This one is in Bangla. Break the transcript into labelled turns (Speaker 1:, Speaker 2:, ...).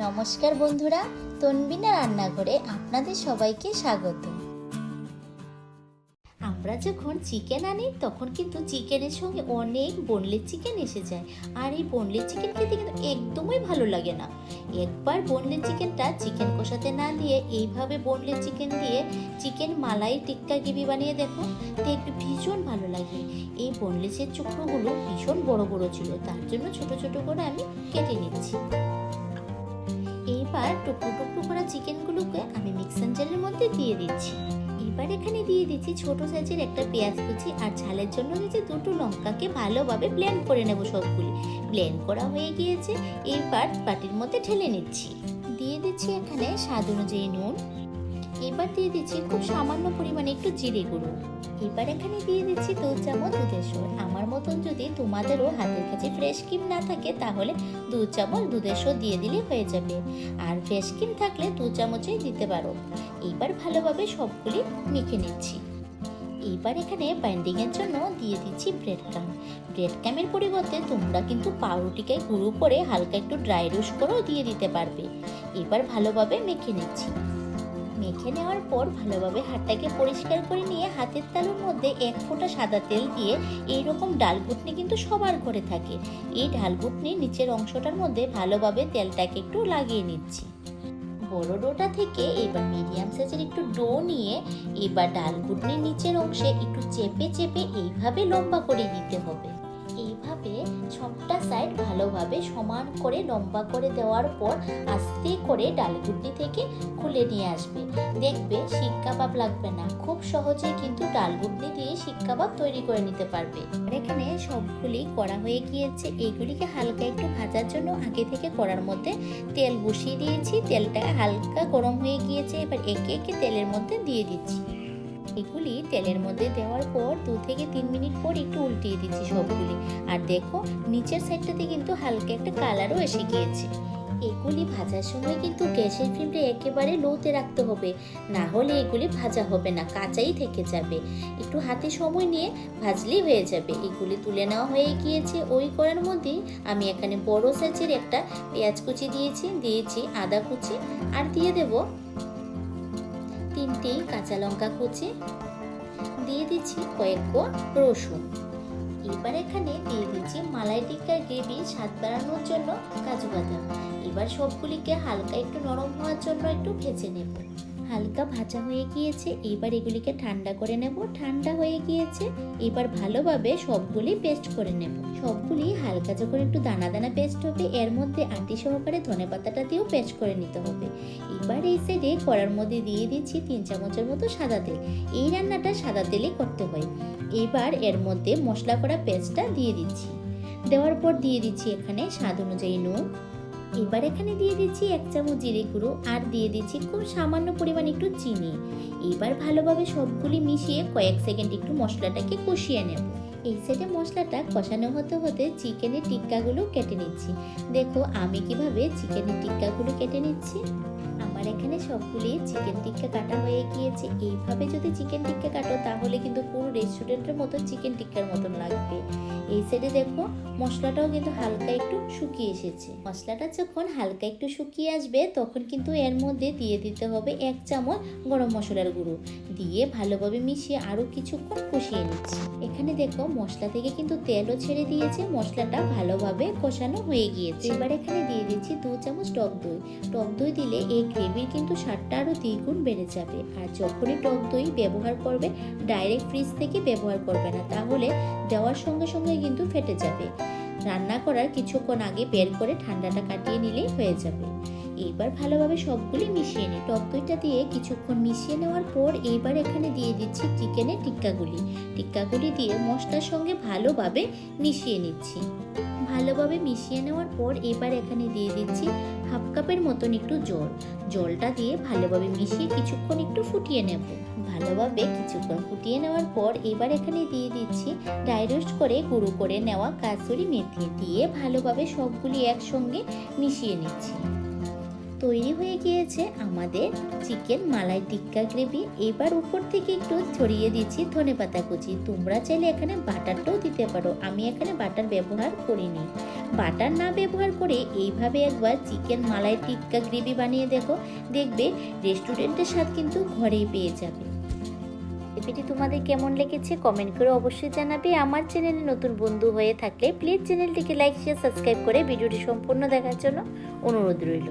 Speaker 1: নমস্কার বন্ধুরা, তনবিনা রান্নাঘরে আপনাদের সবাইকে স্বাগত। আমরা যখন চিকেন আনি, তখন কিন্তু চিকেনের সঙ্গে অনেক বোনলেস চিকেন এসে যায়। আর এই বোনলেস চিকেন খেতে কিন্তু একদমই ভালো লাগে না। একবার বোনলেস চিকেনটা চিকেন কষাতে না দিয়ে, এইভাবে বোনলেস চিকেন দিয়ে চিকেন মালাই টিক্কা গ্রেভি বানিয়ে দেখো দেখবে ভীষণ ভালো লাগে। এই বোনলেসের টুকরোগুলো ভীষণ বড় বড় ছিল, তার জন্য ছোট ছোট করে আমি কেটে নিচ্ছি। এইবার টুকরো টুকরো করা চিকেনগুলোকে আমি মিক্সার জারের মধ্যে দিয়ে দিচ্ছি। এবার এখানে দিয়ে দিচ্ছি ছোট সাইজের একটা পেঁয়াজ কুচি আর ঝালের জন্য দিচ্ছি দুটো লঙ্কাকে ভালোভাবে ব্লেন্ড করে নেব সবগুলি। ব্লেন্ড করা হয়ে গিয়েছে, এবার বাটির মধ্যে ঢেলে নিচ্ছি। দিয়ে দিচ্ছি এখানে স্বাদ অনুযায়ী নুন। এবার দিয়ে দিচ্ছি খুব সামান্য পরিমাণে একটু জিরে গুঁড়ো। এবার এখানে দিয়ে দিচ্ছি দু চামচ দুধের সর আমার মতন যদি তোমাদেরও হাতের কাছে ফ্রেশ ক্রিম না থাকে, তাহলে দু চামচ দুধের সর দিয়ে দিলে হয়ে যাবে। আর ফ্রেশ ক্রিম থাকলে দু চামচই দিতে পারো। এইবার ভালোভাবে সবগুলি মেখে নিচ্ছি। এইবার এখানে বাইন্ডিং এর জন্য দিয়ে দিচ্ছি ব্রেড ক্রাম ব্রেড ক্রামের পরিবর্তে তোমরা কিন্তু পাউরুটিকে গুঁড়ো করে হালকা একটু ড্রাই রোস্ট করেও দিয়ে দিতে পারবে। এবার ভালোভাবে মেখে নিচ্ছি। মেখে নেওয়ার পর ভালোভাবে হাতটাকে পরিষ্কার করে নিয়ে হাতের তালুর মধ্যে এক ফোঁটা সাদা তেল দিয়ে এই রকম ডাল ঘুটনি কিন্তু সবার ঘরে থাকে। এই ডাল ঘুটনির নিচের অংশটার মধ্যে ভালোভাবে তেলটাকে একটু লাগিয়ে নিচ্ছি। বড় ডোটা থেকে এবার মিডিয়াম সাইজের একটু ডো নিয়ে এবার ডাল ঘুটনির নিচের অংশে একটু চেপে চেপে এইভাবে লম্বা করে দিতে হবে। এইভাবে সবটা সাইড ভালোভাবে সমান করে লম্বা করে দেওয়ার পর আস্তে করে ডাল ঘুটনি থেকে খুলে নিয়ে আসবে। দেখবে শিক কাবাব লাগবে না। খুব সহজে কিন্তু ডাল ঘুটনি দিয়ে শিক কাবাব তৈরি করে নিতে পারবে। আর এখানে সবগুলি করা হয়ে গিয়েছে। এইগুলিকে হালকা একটু ভাজার জন্য আগে থেকে করার মধ্যে তেল বসিয়ে দিয়েছি। তেলটা হালকা গরম হয়ে গিয়েছে। এবার একে একে তেলের মধ্যে দিয়ে দিচ্ছি। এগুলি তেলের মধ্যে দেওয়ার পর দু থেকে তিন মিনিট পর একটু উল্টিয়ে দিচ্ছি সবগুলি। আর দেখো, নিচের সাইডটাতে কিন্তু হালকা একটা কালারও এসে গিয়েছে। এগুলি ভাজার সময় কিন্তু গ্যাসের ফ্লেমটা একেবারে লোতে রাখতে হবে। না হলে এগুলি ভাজা হবে না, কাঁচাই থেকে যাবে। একটু হাতে সময় নিয়ে ভাজলেই হয়ে যাবে। এগুলি তুলে নেওয়া হয়ে গিয়েছে। ওই করার মধ্যে আমি এখানে বড় সাইজের একটা পেঁয়াজ কুচি দিয়েছি দিয়েছি আদা কুচি আর দিয়ে দেব তিনটি কাঁচা লঙ্কা কুচি। দিয়ে দিচ্ছি কয়েক কোয়া রসুন। এবার এখানে দিয়ে দিচ্ছি মালাই টিক্কার গ্রেভি স্বাদ বাড়ানোর জন্য কাজু বাদাম। এবার সবগুলিকে হালকা একটু নরম হওয়ার জন্য একটু ভেজে নেব। হালকা ভাজা হয়ে গিয়েছে, এবার এগুলিকে ঠান্ডা করে নেব। ঠান্ডা হয়ে গিয়েছে, এবার ভালোভাবে সবগুলি পেস্ট করে নেব। সবগুলি হালকা যখন একটু দানা দানা পেস্ট হবে, এর মধ্যে আটি সহকারে ধনে পাতাটা দিয়েও পেস্ট করে নিতে হবে। এবার এই সাইডে কড়ার মধ্যে দিয়ে দিচ্ছি তিন চামচের মতো সাদা তেল। এই রান্নাটা সাদা তেলে করতে হয়। এবার এর মধ্যে মশলা করা পেস্টটা দিয়ে দিচ্ছি। দেওয়ার পর দিয়ে দিচ্ছি এখানে স্বাদ অনুযায়ী নুন। এবার এখানে দিয়ে দিচ্ছি এক চামচ জিরে গুঁড়ো আর দিয়ে দিচ্ছি খুব সামান্য পরিমাণ একটু চিনি। এবার ভালোভাবে সবগুলি মিশিয়ে কয়েক সেকেন্ড একটু মশলাটাকে কষিয়ে নেব। এই সাইডে মশলাটা কষানো হতে হতে চিকেনের টিক্কাগুলো কেটে নিচ্ছি। দেখো, আমি কীভাবে চিকেনের টিক্কাগুলো কেটে নিচ্ছি। আমার এখানে সবগুলি চিকেন টিক্কা কাটা হয়ে গিয়েছে। এইভাবে যদি চিকেন টিক্কা কাটো, তাহলে কিন্তু পুরো রেস্টুরেন্টের মতো চিকেন টিক্কার মতন লাগবে। এই সাইডে দেখো, মশলাটাও কিন্তু হালকা একটু শুকিয়ে এসেছে। মশলাটা যখন হালকা একটু শুকিয়ে আসবে, তখন কিন্তু এর মধ্যে দিয়ে দিতে হবে এক চামচ গরম মশলার গুঁড়ো। দিয়ে ভালোভাবে মিশিয়ে আরও কিছুক্ষণ কষিয়ে নিচ্ছি। এখানে দেখো মশলা থেকে কিন্তু তেলও ছেড়ে দিয়েছে, মশলাটা ভালোভাবে কষানো হয়ে গিয়েছে। এবার এখানে দিয়ে দিচ্ছি দু চামচ টক দই। টক দই দিলে এই গ্রেভির কিন্তু স্বাদটা আরও দ্বিগুণ বেড়ে যাবে। আর যখনই টক দই ব্যবহার করবে, ডাইরেক্ট ফ্রিজ থেকে ব্যবহার করবে না, তাহলে দেওয়ার সঙ্গে সঙ্গে কিন্তু ফেটে যাবে। রান্না করার কিছুক্ষণ আগে বের করে ঠান্ডাটা কাটিয়ে নিলেই হয়ে যাবে। এইবার ভালোভাবে সবগুলি মিশিয়ে নিই। টক দইটা দিয়ে কিছুক্ষণ মিশিয়ে নেওয়ার পর এইবার এখানে দিয়ে দিচ্ছি চিকেনের টিক্কাগুলি। টিক্কাগুলি দিয়ে মশলার সঙ্গে ভালোভাবে মিশিয়ে নিচ্ছি। ভালোভাবে মিশিয়ে নেওয়ার পর এবার এখানে দিয়ে দিচ্ছি হাফ কাপের মতন একটু জল। জলটা দিয়ে ভালোভাবে মিশিয়ে কিছুক্ষণ একটু ফুটিয়ে নেব। ভালোভাবে কিছুক্ষণ ফুটিয়ে নেওয়ার পর এবার এখানে দিয়ে দিচ্ছি ড্রাই রোস্ট করে গুঁড়ো করে নেওয়া কাসুরি মেথি দিয়ে ভালোভাবে সবগুলি একসঙ্গে মিশিয়ে নিচ্ছি। তৈরি হয়ে গিয়েছে আমাদের চিকেন মালাই টিক্কা গ্রেভি। এবার উপর থেকে একটু ছড়িয়ে দিচ্ছি ধনে পাতা কুচি। তোমরা চাইলে এখানে বাটারটাও দিতে পারো। আমি এখানে বাটার ব্যবহার করিনি। বাটার না ব্যবহার করে এইভাবে একবার চিকেন মালাই টিক্কা গ্রেভি বানিয়ে দেখো। দেখবে রেস্টুরেন্টের স্বাদ কিন্তু ঘরেই পেয়ে যাবে। রেসিপিটি তোমাদের কেমন লেগেছে কমেন্ট করে অবশ্যই জানাবে। আমার চ্যানেলে নতুন বন্ধু হয়ে থাকলে প্লিজ চ্যানেলটিকে লাইক, শেয়ার, সাবস্ক্রাইব করে ভিডিওটি সম্পূর্ণ দেখার জন্য অনুরোধ রইল।